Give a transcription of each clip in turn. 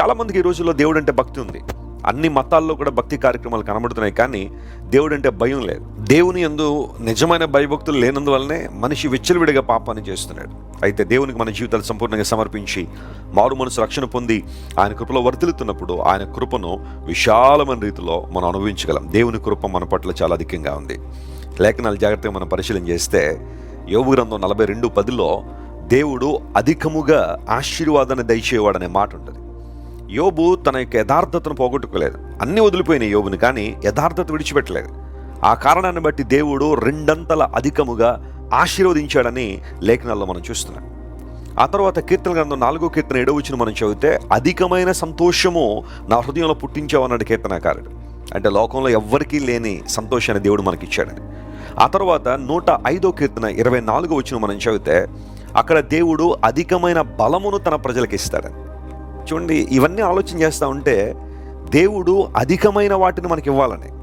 చాలామందికి ఈ రోజుల్లో దేవుడు అంటే భక్తి ఉంది. అన్ని మతాల్లో కూడా భక్తి కార్యక్రమాలు కనబడుతున్నాయి కానీ దేవుడు అంటే భయం లేదు. దేవుని ఎందు నిజమైన భయభక్తులు లేనందువల్లనే మనిషి విచ్చలవిడిగా పాపాన్ని చేస్తున్నాడు. అయితే దేవునికి మన జీవితాలు సంపూర్ణంగా సమర్పించి మారు మనసు రక్షణ పొంది ఆయన కృపలో వర్తిల్లుతున్నప్పుడు ఆయన కృపను విశాలమైన రీతిలో మనం అనుభవించగలం. దేవుని కృప మన పట్ల చాలా అధికంగా ఉంది. లేఖనాలు జాగ్రత్తగా మనం పరిశీలన చేస్తే యోగు గ్రంథం నలభై రెండు పదిలో దేవుడు అధికముగా ఆశీర్వాదాన్ని దయచేవాడనే మాట ఉంటుంది. యోబు తన యొక్క యథార్థతను పోగొట్టుకోలేదు. అన్ని వదిలిపోయినాయి యోబుని కానీ యథార్థత విడిచిపెట్టలేదు. ఆ కారణాన్ని బట్టి దేవుడు రెండంతల అధికముగా ఆశీర్వదించాడని లేఖనాల్లో మనం చూస్తున్నాం. ఆ తర్వాత కీర్తన గ్రంథం నాలుగో కీర్తన ఏడో వచ్చిన మనం చదివితే అధికమైన సంతోషము నా హృదయంలో పుట్టించావన్నాడు కీర్తనకారుడు. అంటే లోకంలో ఎవ్వరికీ లేని సంతోషాన్ని దేవుడు మనకిచ్చాడని. ఆ తర్వాత నూట ఐదో కీర్తన ఇరవై నాలుగో వచ్చిన మనం చదివితే అక్కడ దేవుడు అధికమైన బలమును తన ప్రజలకు ఇస్తాడని చూడండి ఇవన్నీ ఆలోచన చేస్తూ ఉంటే దేవుడు అధికమైన వాటిని మనకి ఇవ్వాలని.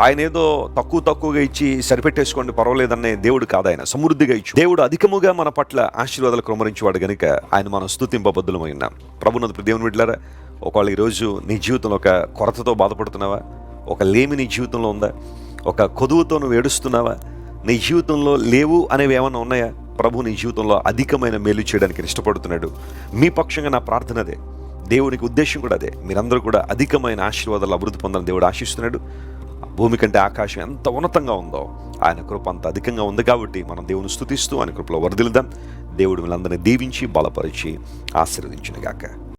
ఆయన ఏదో తక్కువ తక్కువగా ఇచ్చి సరిపెట్టేసుకోండి పర్వాలేదనే దేవుడు కాదు ఆయన సమృద్ధిగా ఇచ్చి. దేవుడు అధికముగా మన పట్ల ఆశీర్వాదాలు క్రమరించేవాడు కనుక ఆయన మనం స్థుతింపబద్దులమై ఉన్నాం. ప్రభునందు దేవుని బిడ్డలారా ఒకవేళ ఈరోజు నీ జీవితంలో ఒక కొరతతో బాధపడుతున్నావా? ఒక లేమి నీ జీవితంలో ఉందా? ఒక కొదువుతో నువ్వు ఏడుస్తున్నావా? నీ జీవితంలో లేవు అనేవి ఏమైనా ఉన్నాయా? ప్రభు నీ జీవితంలో అధికమైన మేలు చేయడానికి ఇష్టపడుతున్నాడు. మీ పక్షంగా నా ప్రార్థనదే దేవునికి ఉద్దేశం కూడా అదే. మీరందరూ కూడా అధికమైన ఆశీర్వాదాలు అభివృద్ధి పొందాలని దేవుడు ఆశిస్తున్నాడు. భూమి కంటే ఆకాశం ఎంత ఉన్నతంగా ఉందో ఆయన కృప అంత అధికంగా ఉంది కాబట్టి మనం దేవుని స్థుతిస్తూ ఆయన కృపలో వరదిలుదాం దేవుడు వీళ్ళందరినీ దీవించి బలపరిచి ఆశీర్వదించునుగాక.